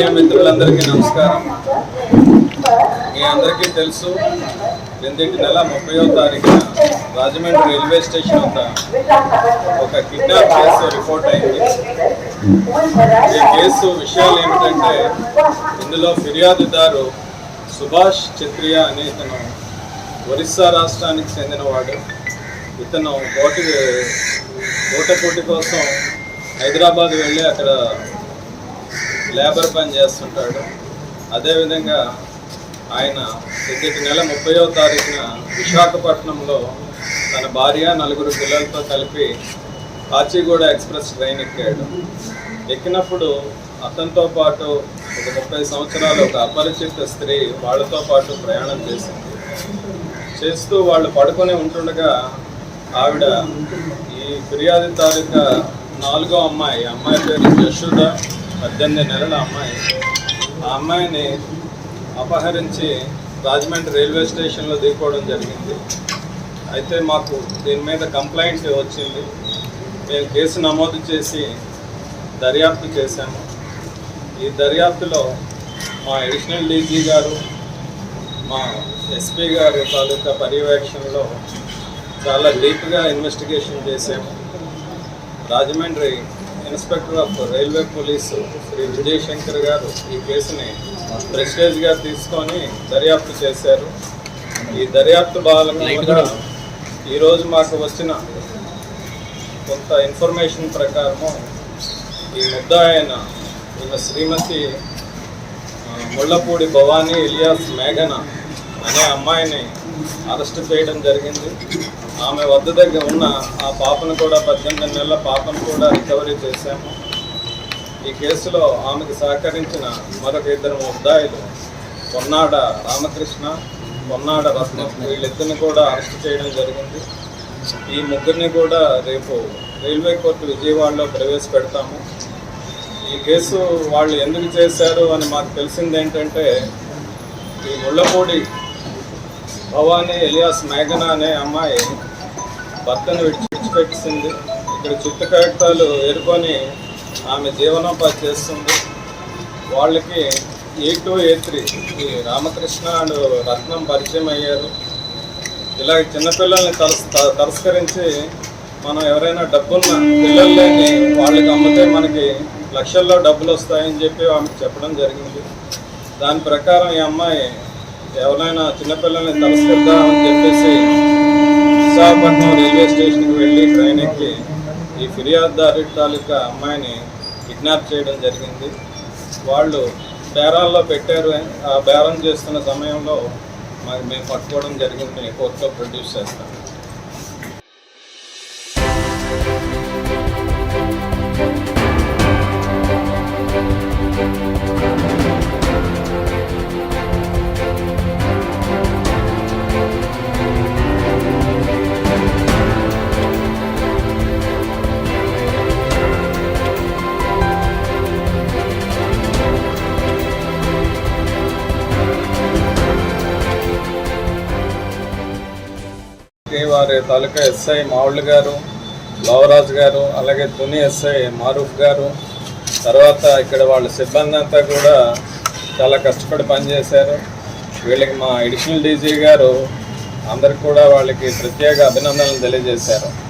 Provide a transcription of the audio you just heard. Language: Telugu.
మీడియా మిత్రులందరికీ నమస్కారం. మీ అందరికీ తెలుసు క్రిందటి నెల ముప్పయో తారీఖున రాజమండ్రి రైల్వే స్టేషన్ వద్ద ఒక కిడ్నాప్ కేసు రిపోర్ట్ అయింది. ఈ కేసు విషయాలు ఏమిటంటే ఇందులో ఫిర్యాదుదారు సుభాష్ చిత్రియా అనే ఇతను ఒరిస్సా రాష్ట్రానికి చెందినవాడు. ఇతను ఓటు ఓటపోటీ కోసం హైదరాబాద్ వెళ్ళి అక్కడ లేబర్ పని చేస్తుంటాడు. అదేవిధంగా ఆయన ప్రతి నెల ముప్పయో తారీఖున విశాఖపట్నంలో తన భార్య నలుగురు పిల్లలతో కలిపి కాచిగూడ ఎక్స్ప్రెస్ ట్రైన్ ఎక్కాడు. ఎక్కినప్పుడు అతనితో పాటు ఒక ముప్పై సంవత్సరాలు ఒక అపరిచిత స్త్రీ వాళ్ళతో పాటు ప్రయాణం చేసింది. చేస్తూ వాళ్ళు పడుకొని ఉంటుండగా ఆవిడ ఈ ఫిర్యాదు తాలూకా నాలుగో అమ్మాయి అమ్మాయి పేరు యశోద పద్దెనిమిది నెలల అమ్మాయి. ఆ అమ్మాయిని అపహరించి రాజమండ్రి రైల్వే స్టేషన్లో దిగిపోవడం జరిగింది. అయితే మాకు దీని మీద కంప్లైంట్ వచ్చింది. మేము కేసు నమోదు చేసి దర్యాప్తు చేశాము. ఈ దర్యాప్తులో మా అడిషనల్ డీజీ గారు మా ఎస్పీ గారి తాలూకా పర్యవేక్షణలో చాలా డీప్గా ఇన్వెస్టిగేషన్ చేసాము Rajahmundry inspector of railway police Shri Vijayashankar garu ఈ కేసుని ప్రెస్టేజ్గా తీసుకొని దర్యాప్తు చేశారు. ఈ దర్యాప్తు భాగంగా ఈరోజు మాకు వచ్చిన కొంత ఇన్ఫర్మేషన్ ప్రకారము ఈ ముద్ద అయిన ఈమె శ్రీమతి ముళ్ళపూడి భవానీ ఇలియాస్ మేఘన అనే అమ్మాయిని అరెస్ట్ చేయడం జరిగింది. ఆమె వద్ద దగ్గర ఉన్న ఆ పాపను కూడా పద్దెనిమిది నెలల పాపను కూడా రికవరీ చేశాము. ఈ కేసులో ఆమెకు సహకరించిన మరొక ఇద్దరు ముద్దాయిలు కొన్నాడ రామకృష్ణ కొన్నాడ రత్న వీళ్ళిద్దరిని కూడా అరెస్ట్ చేయడం జరిగింది. ఈ ముగ్గురిని కూడా రేపు రైల్వే కోర్టు విజయవాడలో ప్రవేశపెడతాము. ఈ కేసు వాళ్ళు ఎందుకు చేశారు అని మాకు తెలిసింది ఏంటంటే ఈ ముళ్ళపూడి భవానీ ఎలియాస్ మేఘన అనే అమ్మాయి భర్తను విడిచిపెట్టింది. ఇక్కడ చుట్టు కాగితాలు ఏరుకొని ఆమె జీవనోపాధి చేస్తుంది. వాళ్ళకి A two A three Ramakrishna and Ratnam పరిచయం అయ్యారు. ఇలా చిన్నపిల్లల్ని తరస్ తరస్కరించి మనం ఎవరైనా డబ్బులు పిల్లలు లేని వాళ్ళకి అమ్మితే మనకి లక్షల్లో డబ్బులు వస్తాయని చెప్పి ఆమెకు చెప్పడం జరిగింది. దాని ప్రకారం ఈ అమ్మాయి ఎవరైనా చిన్నపిల్లల్ని తరస్కరిద్దామని చెప్పేసి విశాఖపట్నం రైల్వే స్టేషన్కి వెళ్ళి ట్రైన్ ఎక్కి ఈ ఫిర్యాదుదారు తాలూకా అమ్మాయిని కిడ్నాప్ చేయడం జరిగింది. వాళ్ళు బేరాల్లో పెట్టారు. ఆ బేరం చేస్తున్న సమయంలో మరి మేము పట్టుకోవడం జరిగింది. కోర్టులో ప్రొడ్యూస్ చేస్తాం. వారి తాలూకా ఎస్ఐ మావుళ్ళు గారు లవరాజ్ గారు అలాగే తుని ఎస్ఐ మారూఫ్ గారు. తర్వాత ఇక్కడ వాళ్ళ సిబ్బంది అంతా కూడా చాలా కష్టపడి పనిచేశారు. వీళ్ళకి మా అడిషనల్ డీజీ గారు అందరికి కూడా వాళ్ళకి ప్రత్యేక అభినందనలు తెలియజేశారు.